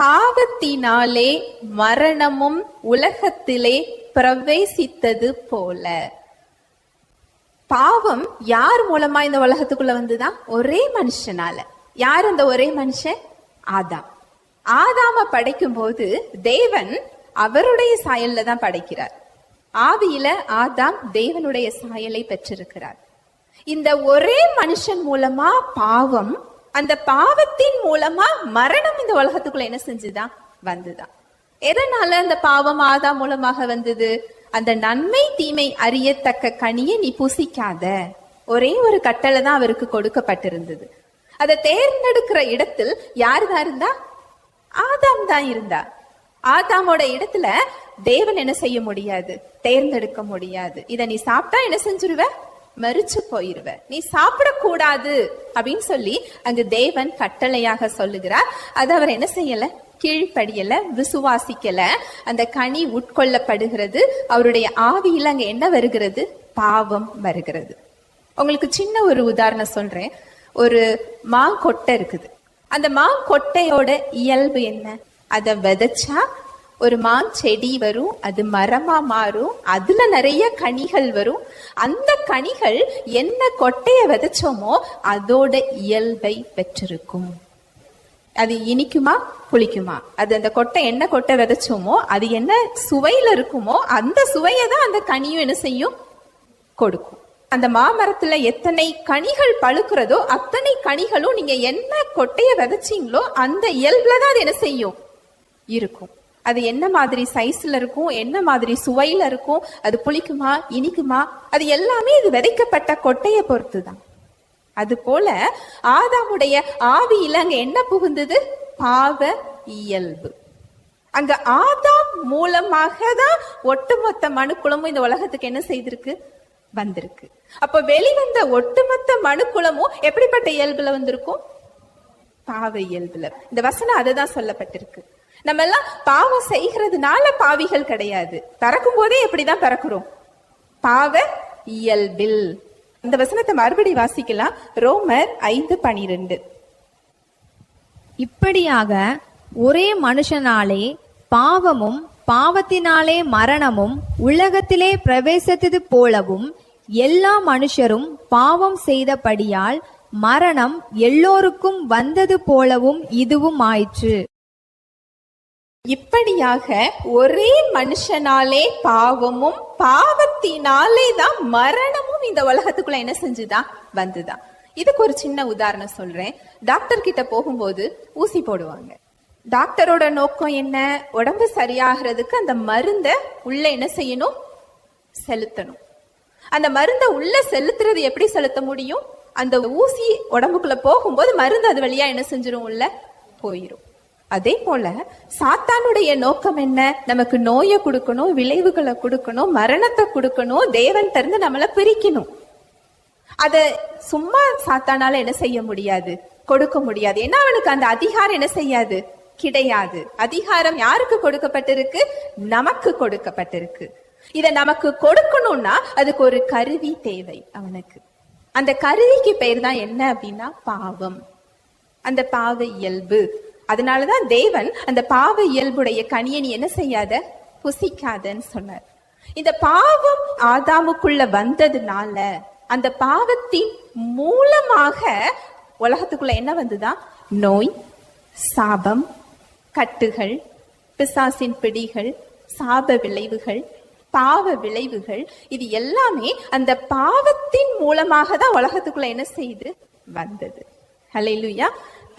பாவத்தினாலே மரணமும் உலகத்திலே பிரவேசித்தது போல. பாவம் யார் மூலமா இந்த உலகத்துக்குள்ள வந்துதான் ஒரே மனுஷனால. யார் அந்த ஒரே மனுஷன்? ஆதாம். ஆதாம படைக்கும் போது தேவன் அவருடைய சாயல்ல தான் படைக்கிறார். ஆவியில ஆதாம் தேவனுடைய சாயலை பெற்றிருக்கிறார். இந்த ஒரே மனுஷன் மூலமா பாவம் அந்த பாவத்தின் மூலமா மரணம் இந்த உலகத்துக்குள்ள என்ன செஞ்சுதான் வந்துதான் எதனால அந்த பாவம் ஆதா மூலமாக வந்தது? அந்த நன்மை தீமை அறியத்தக்க கனியை நீ புசிக்காத. ஒரே ஒரு கட்டளை தான் அவருக்கு கொடுக்கப்பட்டிருந்தது. அதை தேர்ந்தெடுக்கிற இடத்தில் யார் தான் இருந்தா? ஆதாம் தான் இருந்தா. ஆதாமோட இடத்துல தேவன் என்ன செய்ய முடியாது? தேர்ந்தெடுக்க முடியாது. இத நீ சாப்பிட்டா என்ன செஞ்சிருவ? மறிச்சு போயிருவ நீ சாப்பிடக்கூடாது அப்படின்னு சொல்லி அங்கு தேவன் கட்டளையாக சொல்லுகிறார். அது அவர் என்ன செய்யல? கீழ்ப்படியல விசுவாசிக்கல. அந்த கனி உட்கொள்ளப்படுகிறது. அவருடைய ஆவியில் அங்க என்ன வருகிறது? பாவம் வருகிறது. உங்களுக்கு சின்ன ஒரு உதாரணம் சொல்றேன். ஒரு மாங்கொட்டை இருக்குது. அந்த மாங்கொட்டையோட இயல்பு என்ன? அதை விதைச்சா ஒரு மாஞ்செடி வரும் அது மரமா மாறும் அதுல நிறைய கனிகள் வரும். அந்த கனிகள் என்ன கொட்டைய விதைச்சோமோ அதோட இயல்பை பெற்றிருக்கும். அது இனிக்குமா புளிக்குமா? அது அந்த கொட்டை என்ன கொட்டை விதைச்சோமோ அது என்ன சுவையில இருக்குமோ அந்த சுவையை தான் அந்த கனியும் என்ன செய்யும்? கொடுக்கும். அந்த மாமரத்துல எத்தனை கனிகள் பழுக்கிறதோ அத்தனை கனிகளும் நீங்க என்ன கொட்டைய விதைச்சீங்களோ அந்த இயல்புல தான் அது என்ன செய்யும்? இருக்கும். அது என்ன மாதிரி சைஸ்ல இருக்கும் என்ன மாதிரி சுவையில இருக்கும் அது புளிக்குமா இனிக்குமா அது எல்லாமே இது விதைக்கப்பட்ட கொட்டையை பொறுத்து தான் அது போல ஆதாமுடைய ஆவியில அங்க என்ன புகுந்தது? பாவ இயல்பு. அங்க ஆதாம் மூலமாக தான் ஒட்டுமொத்த மனுக்குளமும் இந்த உலகத்துக்கு என்ன செய்திருக்கு? வந்திருக்கு. அப்ப வெளிவந்த ஒட்டுமொத்த மனுக்குளமும் எப்படிப்பட்ட இயல்புல வந்திருக்கும்? பாவ இயல்புல. இந்த வசனம் அதுதான் சொல்லப்பட்டிருக்கு. நம்ம எல்லாம் பாவம் செய்கிறதுனால பாவிகள் கிடையாது. பறக்கும் போதே எப்படிதான் பிறக்கிறோம்? பாவ இயல்பில். இந்த வசனத்தை மறுபடி வாசிக்கலாம். ரோமர் ஐந்து பனிரெண்டு. இப்படியாக ஒரே மனுஷனாலே பாவமும் பாவத்தினாலே மரணமும் உலகத்திலே பிரவேசித்தது போலவும் எல்லா மனுஷரும் பாவம் செய்தபடியால் மரணம் எல்லோருக்கும் வந்தது போலவும் இதுவும் ஆயிற்று. இப்படியாக ஒரே மனுஷனாலே பாவமும் பாவத்தினாலே தான் மரணமும் இந்த உலகத்துக்குள்ள என்ன செஞ்சுதான் வந்துதான் இதுக்கு ஒரு சின்ன உதாரணம் சொல்றேன். டாக்டர் கிட்ட போகும்போது ஊசி போடுவாங்க. டாக்டரோட நோக்கம் என்ன? உடம்பு சரியாகிறதுக்கு அந்த மருந்தை உள்ள என்ன செய்யணும்? செலுத்தணும். அந்த மருந்தை உள்ள செலுத்துறது எப்படி செலுத்த முடியும்? அந்த ஊசி உடம்புக்குள்ள போகும்போது மருந்து அது வழியா என்ன செஞ்சிடும் உள்ள போயிரும். அதே போல சாத்தானுடைய நோக்கம் என்ன? நமக்கு நோயை கொடுக்கணும் விளைவுகளை கொடுக்கணும் மரணத்தை கொடுக்கணும் தேவன் திறந்து நம்மளை பிரிக்கணும். அத சும்மா சாத்தானால என்ன செய்ய முடியாது? கொடுக்க முடியாது. ஏன்னா அவனுக்கு அந்த அதிகாரம் என்ன செய்யாது? கிடையாது. அதிகாரம் யாருக்கு கொடுக்கப்பட்டிருக்கு? நமக்கு கொடுக்கப்பட்டிருக்கு. இத நமக்கு கொடுக்கணும்னா அதுக்கு ஒரு கருவி தேவை அவனுக்கு. அந்த கருவிக்கு பெயர் தான் என்ன அப்படின்னா பாவம். அந்த பாவ இயல்பு. அதனாலதான் தேவன் அந்த பாவ இயல்புடைய கனியை நீ என்ன செய்யாத? புசிக்காதன்னு சொன்னார். இந்த பாவம் ஆதாமுக்குள்ள வந்ததுனால அந்த பாவத்தின் மூலமாக உலகத்துக்குள்ள என்ன வந்துதான் நோய் சாபம் கட்டுகள் பிசாசின் பிடிகள் சாப விளைவுகள் பாவ விளைவுகள் இது எல்லாமே அந்த பாவத்தின் மூலமாக தான் உலகத்துக்குள்ள என்ன செய்து? வந்தது. ஹalleluya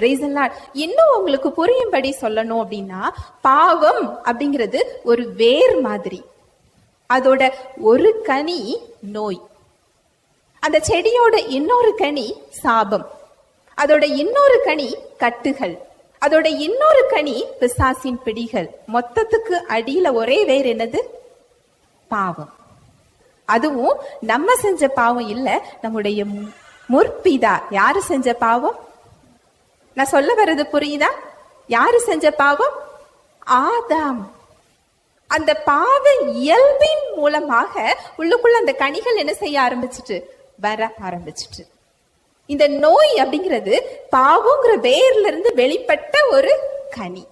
praise இன்னும் உங்களுக்கு புரியும்படி சொல்லணும் அப்படின்னா பாவம் அப்படிங்கிறது ஒரு வேர் மாதிரி. அதோட ஒரு கனி நோய். அந்த செடியோட இன்னொரு கனி சாபம். அதோட இன்னொரு கனி கட்டுகள். அதோட இன்னொரு கனி பிசாசின் பிடிகள். மொத்தத்துக்கு அடியில ஒரே வேர் என்னது? பாவம். அதுவும் நம்ம செஞ்ச பாவம் இல்ல நம்முடைய மு- முற்பிதா. யாரு செஞ்ச பாவம்? நான் சொல்ல வர்றது புரியுதா? யாரு செஞ்ச பாவம்? ஆதாம். அந்த பாவ இயல்பின் மூலமாக உள்ளுக்குள்ள அந்த கனிகள் என்ன செய்ய ஆரம்பிச்சிட்டு? வர ஆரம்பிச்சிட்டு. இந்த நோய் அப்படிங்கிறது பாவங்கிற வேர்ல இருந்து வெளிப்பட்ட ஒரு கனி.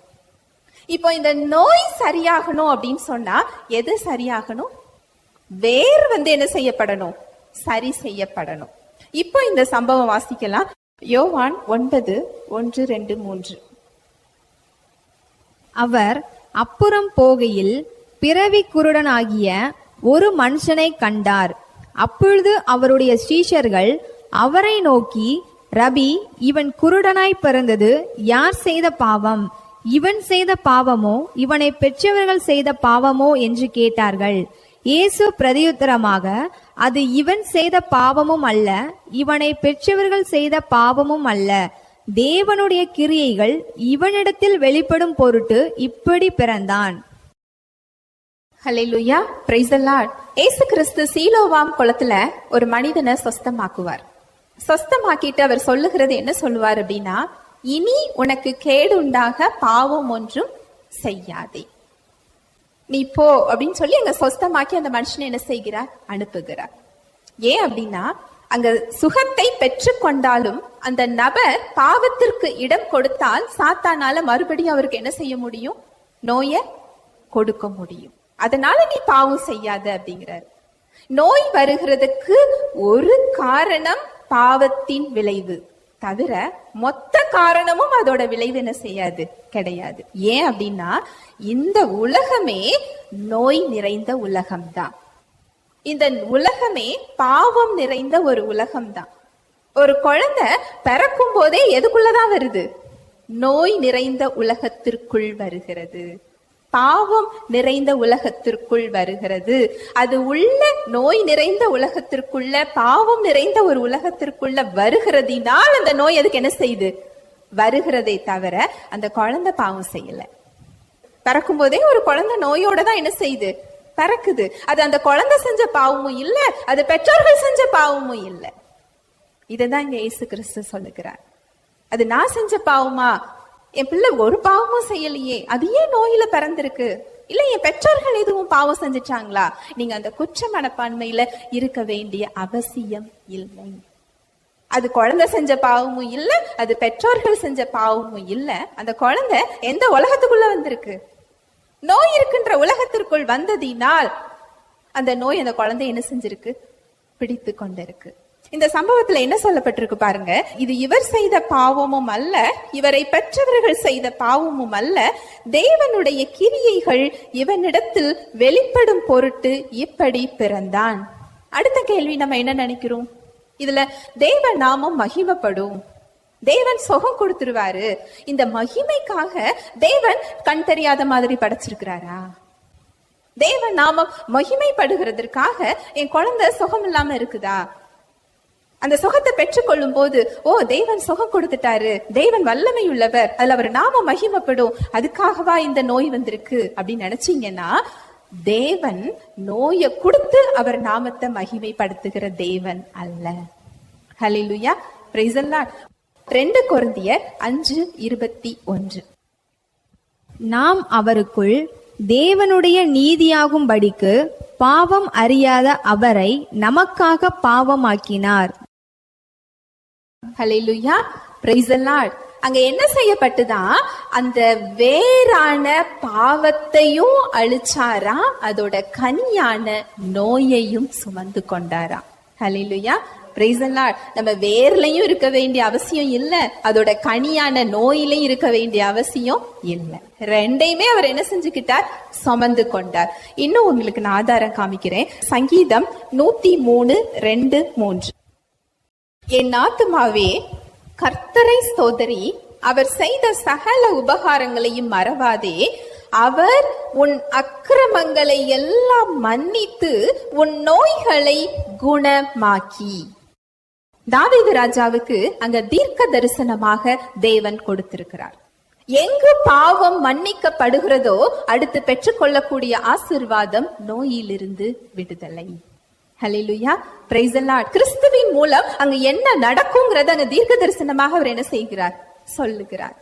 இப்போ இந்த நோய் சரியாகணும் அப்படின்னு சொன்னா எது சரியாகணும்? வேர் வந்து என்ன செய்யப்படணும்? சரி செய்யப்படணும். இப்போ இந்த சம்பவம் வாசிக்கலாம். யோவான் ஒன்பது ஒன்று ரெண்டு மூன்று. அவர் அப்புறம் போகையில் பிறவி குருடனாகிய ஒரு மனுஷனை கண்டார். அப்பொழுது அவருடைய ஸ்ரீஷர்கள் அவரை நோக்கி ரபி இவன் குருடனாய் பிறந்தது யார் செய்த பாவம்? இவன் செய்த பாவமோ? இவனை பெற்றவர்கள் செய்த பாவமோ? என்று கேட்டார்கள். இயேசு பிரதியுத்தரமாக அது இவன் செய்த பாவமும் அல்ல இவனை பெற்றவர்கள் செய்த பாவமும் அல்ல. தேவனுடைய கிரியைகள் இவனிடத்தில் வெளிப்படும் பொருட்டு இப்படி பிறந்தான். ஹalleluya praise the Yesu Kristu Siloam குளத்துல ஒரு மனிதனை சொஸ்தமாக்குவார். சொஸ்தமாக்கிட்டு அவர் சொல்லுகிறது என்ன சொல்லுவார் அப்படின்னா இனி உனக்கு கேடு உண்டாக பாவம் ஒன்றும் செய்யாதே. நீ போ அப்படின்னு சொல்லி அங்க சொஸ்தமாக்கி அந்த மனுஷனை என்ன செய்கிறார்? அனுப்புகிறார். ஏன் அப்படின்னா அங்க சுகத்தை பெற்றுக்கொண்டாலும் அந்த நபர் பாவத்திற்கு இடம் கொடுத்தால் சாத்தானால மறுபடியும் அவருக்கு என்ன செய்ய முடியும்? நோயை கொடுக்க முடியும். அதனால நீ பாவம் செய்யாத அப்படிங்கிறார். நோய் வருகிறதுக்கு ஒரு காரணம் பாவத்தின் விளைவு. தவிர மொத்த காரணமும் அதோட விளைவு என்ன செய்யாது கிடையாது. ஏன் அப்படின்னா இந்த உலகமே நோய் நிறைந்த உலகம்தான். இந்த உலகமே பாவம் நிறைந்த ஒரு உலகம்தான். ஒரு குழந்தை பிறக்கும் போதே எதுக்குள்ளதான் வருது? நோய் நிறைந்த உலகத்திற்குள் வருகிறது. பாவம் நிறைந்த உலகத்திற்குள் வருகிறது. அது உள்ள நோய் நிறைந்த உலகத்திற்குள்ள பாவம் நிறைந்த ஒரு உலகத்திற்குள்ள வருகிறதினால் அந்த நோய் அதுக்கு என்ன செய்யுது வருகிறதை தவிர அந்த குழந்தை பாவம் செய்யல. பறக்கும் போதே ஒரு குழந்தை நோயோட தான் என்ன செய்யுது பறக்குது. அது அந்த குழந்தை செஞ்ச பாவமும் இல்ல அது பெற்றோர்கள் செஞ்ச பாவமும் இல்ல. இதைதான் இங்க இயேசு கிறிஸ்து சொல்லுகிறார். அது நான் செஞ்ச பாவமா? என் பிள்ளை ஒரு பாவமும் செய்யலையே. அது ஏன் நோயில பிறந்திருக்கு? இல்ல என் பெற்றோர்கள் எதுவும் பாவம் செஞ்சுட்டாங்களா? நீங்க அந்த குற்ற மனப்பான்மையில இருக்க வேண்டிய அவசியம் இல்லை. அது குழந்தை செஞ்ச பாவமும் இல்ல அது பெற்றோர்கள் செஞ்ச பாவமும் இல்ல. அந்த குழந்தை எந்த உலகத்துக்குள்ள வந்திருக்கு? நோய் இருக்கின்ற உலகத்திற்குள் வந்ததினால் அந்த நோய் அந்த குழந்தை என்ன செஞ்சிருக்கு? பிடித்து கொண்டிருக்கு. இந்த சம்பவத்துல என்ன சொல்லப்பட்டிருக்கு பாருங்க. இது இவர் செய்த பாவமும் அல்ல இவரை பெற்றவர்கள் செய்த பாவமும் அல்ல. தேவனுடைய கிரியைகள் இவனிடத்தில் வெளிப்படும் பொருட்டு இப்படி பிறந்தான். அடுத்த கேள்வி நம்ம என்ன நினைக்கிறோம்? இதுல தேவ நாமம் மகிமப்படும். தேவன் சுகம் கொடுத்துருவாரு. இந்த மகிமைக்காக தேவன் கண் தெரியாத மாதிரி படைச்சிருக்கிறாரா? தேவன் நாமம் மகிமைப்படுகிறதற்காக என் குழந்தை சுகம் இல்லாம இருக்குதா? அந்த சுகத்தை பெற்றுக்கொள்ளும் போது ஓ தேவன் சுகம் கொடுத்துட்டாரு. தேவன் வல்லமை உள்ளவர் அதுல அவர் நாம மகிமைப்படும். அதுக்காகவா இந்த நோய் வந்திருக்கு? அப்படின்னு நினைச்சீங்கன்னா தேவன் நோயை கொடுத்து அவர் நாமத்தை மகிமைப்படுத்துகிற தேவன் அல்ல. ஹலிலுயா பிரைசல்லாட் ரெண்டு கொரிந்தியர் அஞ்சு இருபத்தி ஒன்று. நாம் அவருக்குள் தேவனுடைய நீதியாகும்படிக்கு பாவம் அறியாத அவரை நமக்காக பாவமாக்கினார். ஹலெலுயா பிரைஸ் லார்ட் அங்க என்ன செய்யப்பட்டுதான் அந்த வேறான பாவத்தையும் அழிச்சாரா? அதோட கனியான நோயையும் சுமந்து கொண்டாராம் ஹலெலுயா பிரைஸ் லார்ட் நம்ம வேர்லயும் இருக்க வேண்டிய அவசியம் இல்ல. அதோட கனியான நோயிலையும் இருக்க வேண்டிய அவசியம் இல்ல. ரெண்டையுமே அவர் என்ன செஞ்சுக்கிட்டார்? சுமந்து கொண்டார். இன்னும் உங்களுக்கு நான் ஆதாரம் காமிக்கிறேன். சங்கீதம் நூத்தி மூணு ரெண்டு மூன்று. என் ஆத்துமாவே கர்த்தரை சோதரி அவர் செய்த சகல உபகாரங்களையும் மறவாதே. அவர் உன் அக்கிரமங்களை எல்லாம் மன்னித்து உன் நோய்களை குணமாக்கி. தாவீது ராஜாவுக்கு அங்க தீர்க்க தரிசனமாக தேவன் கொடுத்திருக்கிறார். எங்கு பாவம் மன்னிக்கப்படுகிறதோ அடுத்து பெற்றுக்கொள்ளக்கூடிய ஆசிர்வாதம் நோயிலிருந்து விடுதலை. ஹalleluya praise the கிறிஸ்துவின் மூலம் அங்க என்ன நடக்குங்கிறத அங்க தீர்க்க தரிசனமாக அவர் என்ன செய்கிறார்? சொல்லுகிறார்.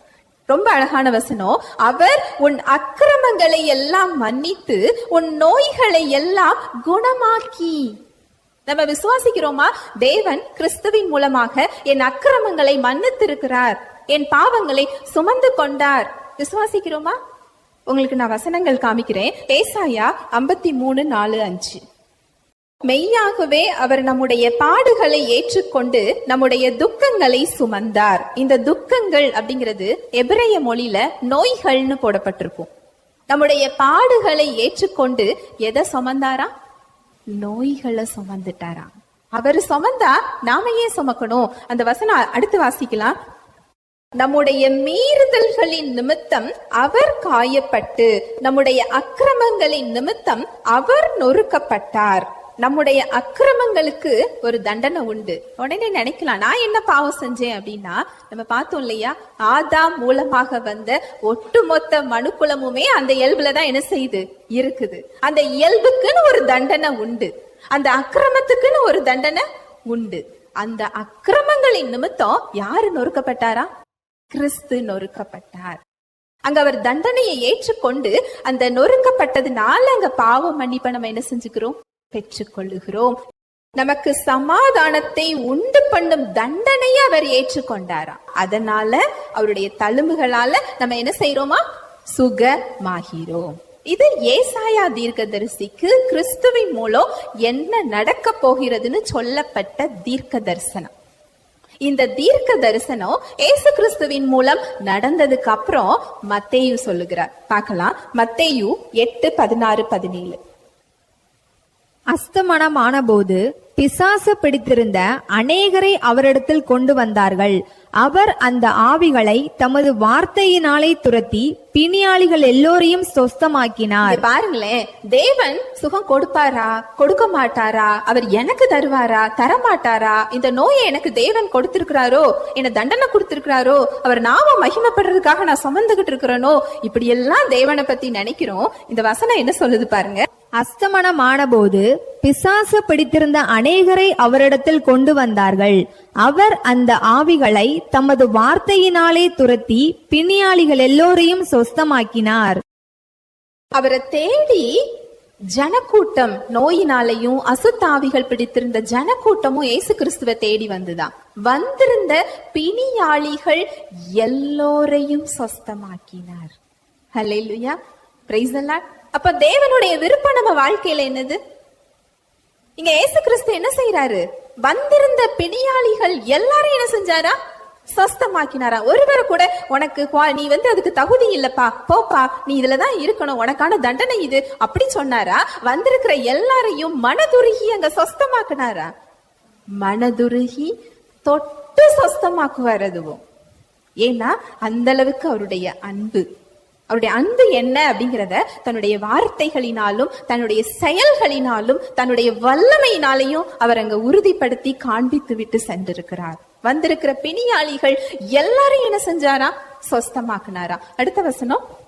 ரொம்ப அழகான வசனம். அவர் உன் அக்கிரமங்களை எல்லாம் மன்னித்து உன் நோய்களை எல்லாம் குணமாக்கி. நம்ம விசுவாசிக்கிறோமா? தேவன் கிறிஸ்துவின் மூலமாக என் அக்கிரமங்களை மன்னித்திருக்கிறார். என் பாவங்களை சுமந்து கொண்டார். விசுவாசிக்கிறோமா? உங்களுக்கு நான் வசனங்கள் காமிக்கிறேன். ஏசாயா ஐம்பத்தி மூணு நாலு அஞ்சு. மெய்யாகவே அவர் நம்முடைய பாடுகளை ஏற்றுக்கொண்டு நம்முடைய துக்கங்களை சுமந்தார். இந்த துக்கங்கள் அப்படிங்கிறது எபிரைய மொழியில நோய்கள்னு போடப்பட்டிருக்கும். நம்முடைய பாடுகளை ஏற்றுக்கொண்டு எதை சுமந்தாரா? நோய்களை சுமந்துட்டாரா. அவர் சுமந்தா நாம ஏன் சுமக்கணும்? அந்த வசனம் அடுத்து வாசிக்கலாம். நம்முடைய மீறுதல்களின் நிமித்தம் அவர் காயப்பட்டு நம்முடைய அக்கிரமங்களின் நிமித்தம் அவர் நொறுக்கப்பட்டார். நம்முடைய அக்கிரமங்களுக்கு ஒரு தண்டனை உண்டு. உடனே நினைக்கலாம் நான் என்ன பாவம் செஞ்சேன் அப்படின்னா நம்ம பார்த்தோம் இல்லையா ஆதாம் மூலமாக வந்த ஒட்டுமொத்த மனுக்குலமுமே அந்த இயல்புல தான் என்ன செய்யுது இருக்குது. அந்த இயல்புக்குன்னு ஒரு தண்டனை உண்டு. அந்த அக்கிரமத்துக்குன்னு ஒரு தண்டனை உண்டு. அந்த அக்கிரமங்களின் நிமித்தம் யாரு நொறுக்கப்பட்டாரா? கிறிஸ்து நொறுக்கப்பட்டார். அங்க அவர் தண்டனையை ஏற்றுக்கொண்டு அந்த நொறுக்கப்பட்டதுனால அங்க பாவம் மன்னிப்ப நம்ம என்ன செஞ்சுக்கிறோம்? பெற்றுக்கொள்ளுகிறோம். நமக்கு சமாதானத்தை உண்டு பண்ணும் தண்டனையை அவர் ஏற்றுக்கொண்டாராம் அதனால அவருடைய தழும்புகளால நம்ம என்ன செய்யறோமா சுகமாகிறோம். இது ஏசாயா தீர்க்கதரிசிக்கு கிறிஸ்துவின் மூலம் என்ன நடக்க போகிறதுன்னு சொல்லப்பட்ட தீர்க்க தரிசனம் இந்த தீர்க்க தரிசனம் ஏசு கிறிஸ்துவின் மூலம் நடந்ததுக்கு அப்புறம் மத்தேயு சொல்லுகிறார். பார்க்கலாம். மத்தேயு எட்டு பதினாறு பதினேழு. அஸ்தமனமானபோது பிசாசு பிடித்திருந்த அநேகரை அவரிடத்தில் கொண்டு வந்தார்கள். அவர் அந்த ஆவிகளை தமது வார்த்தையினாலே துரத்தி பிணியாளிகள் எல்லோரையும் சொஸ்தமாக்கினார். பாருங்களேன் தேவன் சுகம் கொடுப்பாரா கொடுக்க மாட்டாரா அவர் எனக்கு தருவாரா தர மாட்டாரா இந்த நோயை எனக்கு தேவன் கொடுத்திருக்கிறாரோ என்ன தண்டனை கொடுத்திருக்கிறாரோ அவர் நாம மகிமைப்படுறதுக்காக நான் சுமந்துகிட்டு இருக்கிறேனோ இப்படி எல்லாம் தேவனை பத்தி நினைக்கிறோம். இந்த வசனம் என்ன சொல்லுது பாருங்க. அஸ்தமனமானபோது பிசாசு பிடித்திருந்த அநேகரை அவரிடத்தில் கொண்டு வந்தார்கள். அவர் அந்த ஆவிகளை தமது வார்த்தையினாலே துரத்தி பிணியாளிகள் எல்லோரையும் சொஸ்தமாக்கினார். அவரை தேடி ஜனக்கூட்டம் நோயினாலையும் அசுத்தாவிகள் பிடித்திருந்த ஜனக்கூட்டமும் ஏசு கிறிஸ்துவ தேடி வந்துதான் வந்திருந்த பிணியாளிகள் எல்லோரையும் சொஸ்தமாக்கினார். ஹலே லுயா பிரைஸ் lord. அப்ப தேவனுடைய விருப்பம் நம்ம வாழ்க்கையில என்னது? இங்க ஏசு கிறிஸ்து என்ன செய்யறாரு வந்திருந்த பிணியாளிகள் எல்லாரும் என்ன செஞ்சாரா? சொஸ்தமாக்கினாரா ஒருவரை கூட உனக்கு குவா- நீ வந்து அதுக்கு தகுதி இல்லப்பா போப்பா நீ இதுலதான் இருக்கணும் உனக்கான தண்டனை இது அப்படி சொன்னாரா? வந்திருக்கிற எல்லாரையும் மனதுருகி அங்க சொஸ்தமாக்குனாரா மனதுருகி தொட்டு சொஸ்தமாக்குவார் அதுவும். ஏன்னா அந்த அளவுக்கு அவருடைய அன்பு. அவருடைய அன்பு என்ன அப்படிங்கிறத தன்னுடைய வார்த்தைகளினாலும் தன்னுடைய செயல்களினாலும் தன்னுடைய வல்லமையினாலையும் அவர் அங்க உறுதிப்படுத்தி காண்பித்து விட்டு சென்றிருக்கிறார். வந்திருக்கிற பிணியாளிகள் எல்லாரும் என்ன செஞ்சாரா? சொஸ்தமாக்குனாரா. அடுத்த வசனம்.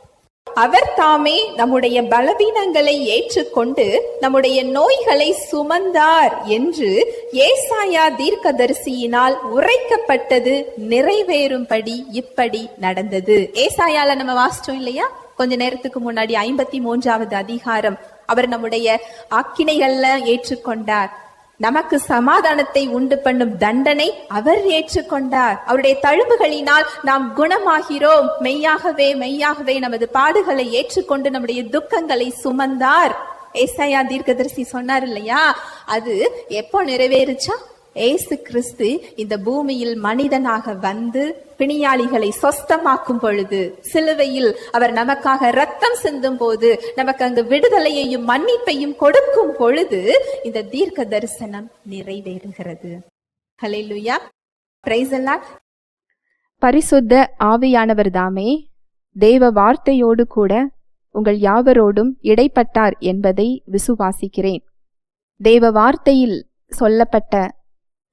அவர் தாமே நம்முடைய பலவீனங்களை ஏற்றுக்கொண்டு நம்முடைய நோய்களை சுமந்தார் என்று ஏசாயா தீர்க்கதரிசியினால் உரைக்கப்பட்டது நிறைவேறும்படி இப்படி நடந்தது. ஏசாயால நம்ம வாசிச்சோம் இல்லையா? கொஞ்ச நேரத்துக்கு முன்னாடி ஐம்பத்தி மூன்றாவது அதிகாரம். அவர் நம்முடைய ஆக்கினைகள்ல ஏற்றுக்கொண்டார். நமக்கு சமாதானத்தை உண்டு பண்ணும் தண்டனை அவர் ஏற்றுக்கொண்டார். அவருடைய தழும்புகளினால் நாம் குணமாகிறோம். மெய்யாகவே மெய்யாகவே நமது பாடுகளை ஏற்றுக்கொண்டு நம்முடைய துக்கங்களை சுமந்தார். ஏசாயா தீர்க்கதரிசி சொன்னார் இல்லையா? அது எப்போ நிறைவேறுச்சா? ஏசு கிறிஸ்து இந்த பூமியில் மனிதனாக வந்து பிணியாளிகளை சொஸ்தமாக்கும் பொழுது சிலுவையில் அவர் நமக்காக ரத்தம் சிந்தும் போது நமக்கு அங்கு விடுதலையையும் மன்னிப்பையும் கொடுக்கும் பொழுது இந்த தீர்க்க தரிசனம் நிறைவேறுகிறது. ஹalleluya. Praise பரிசுத்த ஆவியானவர் தாமே தேவ வார்த்தையோடு கூட உங்கள் யாவரோடும் இடைப்பட்டார் என்பதை விசுவாசிக்கிறேன். தேவ வார்த்தையில் சொல்லப்பட்ட